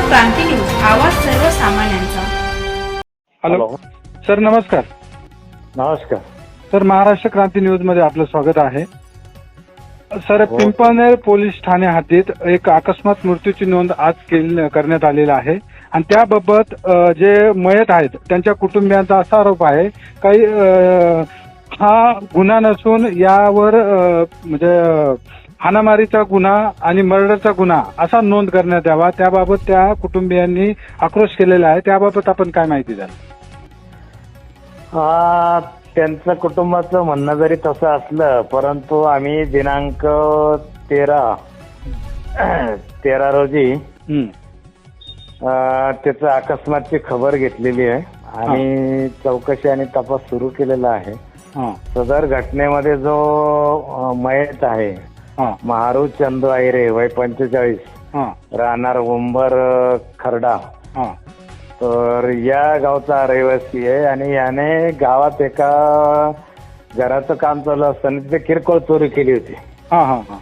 क्रांती news आवाज सर्वसामान्यांचा. Hello. Sir नमस्कार. नमस्कार. सर महाराष्ट्र क्रांती न्यूजमध्ये आपलं स्वागत आहे. सर हो. पिंपळनेर पोलीस ठाणे हद्दीत एक अकस्मात मृत्यूची नोंद आज केली करण्यात आलेली आहे. आणि त्याबाबत जे मयत आहेत त्यांच्या कुटुंबियांचा असा आरोप आहे काही हा गुन्हा नसून यावर म्हणजे हाणामारीचा गुन्हा आणि मर्डरचा गुन्हा असा नोंद करण्यात यावा. त्याबाबत त्या कुटुंबियांनी आक्रोश केलेला आहे. त्याबाबत आपण काय माहिती द्याल? त्यांचं कुटुंबाचं म्हणणं जरी तसं असलं परंतु आम्ही दिनांक तेरा तेरा रोजी त्याचं अकस्मातची खबर घेतलेली आहे. आणि चौकशी आणि तपास सुरू केलेला आहे. हां. सदर घटनेमध्ये जो मयत आहे महारू चंदू आयरे वय पंचेचाळीस. राहणार उंबर खरडा. हां. तर या गावचा रहिवासी आहे आणि याने गावात एका घराचं काम चालू असताना तिथे किरकोळ चोरी केली होती. हां हां हां.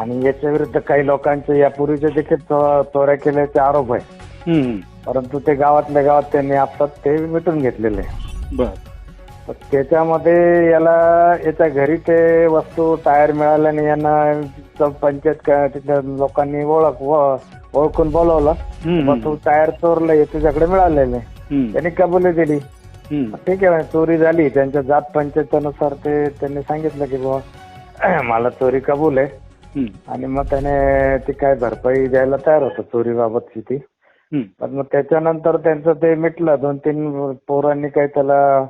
आणि याच्या विरुद्ध काही लोकांचे यापूर्वीचे देखील चोऱ्या केल्याचे आरोप आहे. परंतु ते गावातल्या गावात त्यांनी आपसात ते मिटून घेतलेले आहे. बर. त्याच्यामध्ये याला याच्या घरी ते वस्तू टायर मिळाल्याने यांना पंचायत लोकांनी ओळख ओळखून बोलवलं हम्म. मग तू टायर चोरलं तुझ्याकडे मिळालेलं. त्यांनी कबुली दिली. ठीक आहे चोरी झाली त्यांच्या जात पंचायतीनुसार ते त्यांनी सांगितलं की बाबा मला चोरी कबूल आहे. आणि मग त्याने ती काय भरपाई द्यायला तयार होतं चोरीबाबतची ती. पण मग त्याच्यानंतर त्यांचं ते मिटलं दोन तीन पोरांनी काही त्याला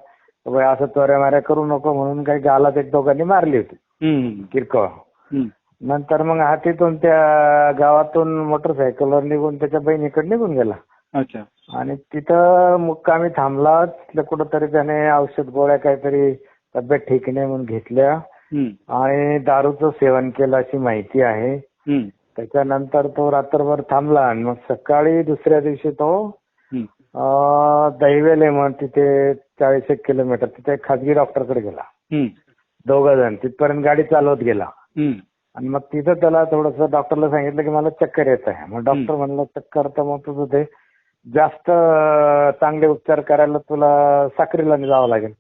असं चोऱ्या माऱ्या करू नको म्हणून काही गालात एक दोघांनी मारली होती. किरकोळ. नंतर मग हा तिथून त्या गावातून मोटरसायकलवर निघून त्याच्या बहिणीकडे निघून गेला अच्छा आणि तिथं मुक्कामी थांबला तिथलं कुठंतरी त्याने औषध गोळ्या काहीतरी तब्येत ठीक नाही म्हणून घेतल्या. आणि दारूचं सेवन केलं अशी माहिती आहे. त्याच्यानंतर तो रात्रभर थांबला आणि मग सकाळी दुसऱ्या दिवशी तो दैवेले म्हणून तिथे चाळीस एक किलोमीटर तिथे एक खाजगी डॉक्टरकडे गेला. दोघ जण. तिथपर्यंत गाडी चालवत गेला. आणि मग तिथं त्याला थोडस डॉक्टरला सांगितलं की मला चक्कर येत आहे. मग डॉक्टर म्हणलं चक्कर तर मग तुझं ते जास्त चांगले उपचार करायला तुला साक्रीला जावं लागेल.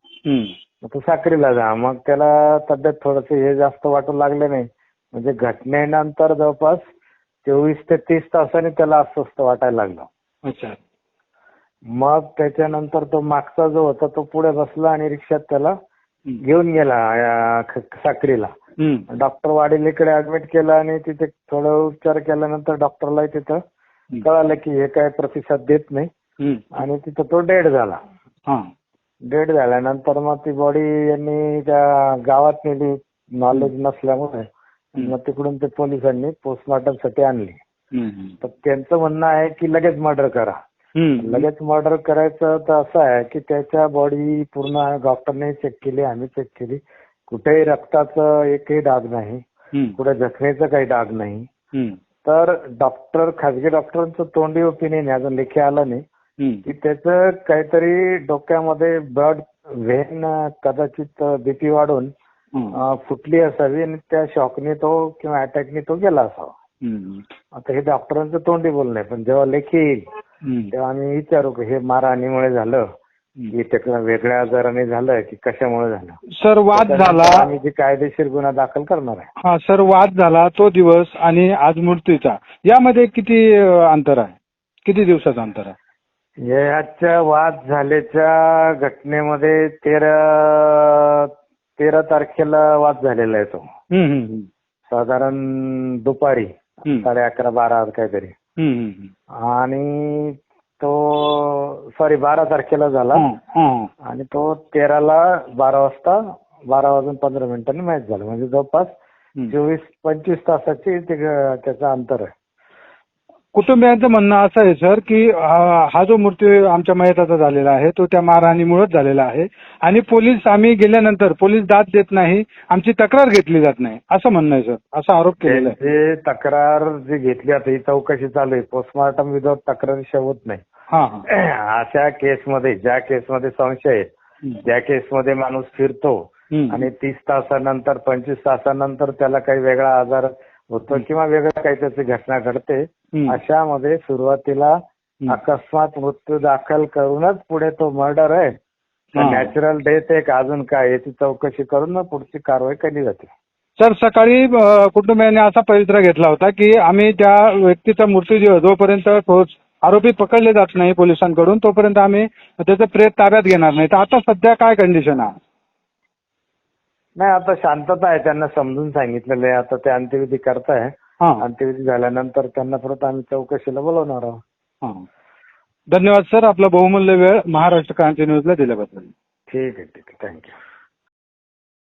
मग तू साक्रीला जा. मग त्याला तब्येत थोडस हे जास्त वाटू लागले नाही. म्हणजे घटनेनंतर जवळपास चोवीस ते तीस तासांनी त्याला अस्वस्थ वाटायला लागलं. अच्छा. मग त्याच्यानंतर तो मागचा जो होता तो पुढे बसला आणि रिक्षात त्याला. घेऊन गेला साक्रीला. डॉक्टर वाडिलेकडे ऍडमिट केलं आणि तिथे थोडं उपचार केल्यानंतर डॉक्टरला तिथं कळालं की हे काय प्रतिसाद देत नाही. आणि तिथं तो डेड झाला डेड झाल्यानंतर मग ती बॉडी यांनी त्या गावात नेली नॉलेज नसल्यामुळे मग तिकडून ते पोलिसांनी पोस्टमॉर्टमसाठी आणली. तर त्यांचं म्हणणं आहे की लगेच मर्डर करा. लगेच मर्डर करायचं तर असं आहे की त्याच्या बॉडी पूर्ण डॉक्टरने चेक केली आम्ही चेक केली कुठेही रक्ताचं एकही डाग नाही हम्म. कुठे जखमेचं काही डाग नाही हम्म. तर डॉक्टर खाजगी डॉक्टरांचं तोंडी ओपिनियन अजून लेखी आलं नाही. की त्याचं काहीतरी डोक्यामध्ये ब्लड व्हेन कदाचित बीपी वाढून फुटली असावी आणि त्या शॉकने तो किंवा अटॅकने तो गेला असावा. आता हे डॉक्टरांचं तोंडी बोलणं आहे पण जेव्हा लेखी येईल. तेव्हा आम्ही विचारू की हे मारहाणीमुळे झालं की त्याला वेगळ्या आजाराने झालं की कशामुळे झालं. सर वाद झाला. आम्ही जी कायदेशीर गुन्हा दाखल करणार आहे. हा सर वाद झाला तो दिवस आणि आज मृत्यूचा. यामध्ये किती अंतर आहे? किती दिवसाचं अंतर आहे? याच्या वाद झाल्याच्या घटनेमध्ये तेरा तेरा तारखेला वाद झालेला आहे तो. साधारण दुपारी. साडे अकरा बारा काहीतरी. आणि तो सॉरी बारा तारखेला झाला. आणि तो तेराला बारा वाजता बारा वाजून पंधरा मिनिटांनी मॅच झाला म्हणजे जवळपास. चोवीस पंचवीस तासाची त्याचं अंतर आहे कुटुंबियांचं म्हणणं असं आहे सर की हा हा जो मृत्यू आमच्या मयताचा झालेला आहे तो त्या मारहाणीमुळेच झालेला आहे. आणि पोलीस आम्ही गेल्यानंतर पोलीस दाद देत नाही आमची तक्रार घेतली जात नाही. असं म्हणणं आहे सर. असा आरोप केलेला आहे. त्यांची तक्रार जी घेतली आता ही चौकशी चालू आहे. पोस्टमॉर्टम विदाउट तक्रारी होत नाही. हा हा. अशा केसमध्ये ज्या केसमध्ये संशय आहे हम्म. ज्या केसमध्ये माणूस फिरतो. हम्म. आणि तीस तासानंतर पंचवीस तासानंतर त्याला काही वेगळा आजार होतो किंवा वेगळं काही त्याची घटना घडते हम्म. अशामध्ये सुरुवातीला. अकस्मात मृत्यू दाखल करूनच पुढे तो मर्डर आहे. नॅचरल डेथ आहे का अजून काय याची चौकशी करून पुढची कारवाई केली जाते सर सकाळी कुटुंबियांनी असा पवित्रा घेतला होता की आम्ही त्या व्यक्तीचा मृत्यू जो- जोपर्यंत ठोस आरोपी पकडले जात नाही पोलिसांकडून तोपर्यंत आम्ही त्याचं प्रेत ताब्यात घेणार नाही तर आता सध्या काय कंडिशन आहे नाही आता शांतता आहे त्यांना समजून सांगितलेलं आहे. आता ते अंत्यविधी करताय. हा. अंत्यविधी झाल्यानंतर त्यांना परत आम्ही चौकशीला बोलवणार आहोत. हा. धन्यवाद सर. आपला बहुमूल्य वेळ महाराष्ट्र क्रांती न्यूजला दिल्याबद्दल. ठीक आहे ठीक आहे. थँक्यू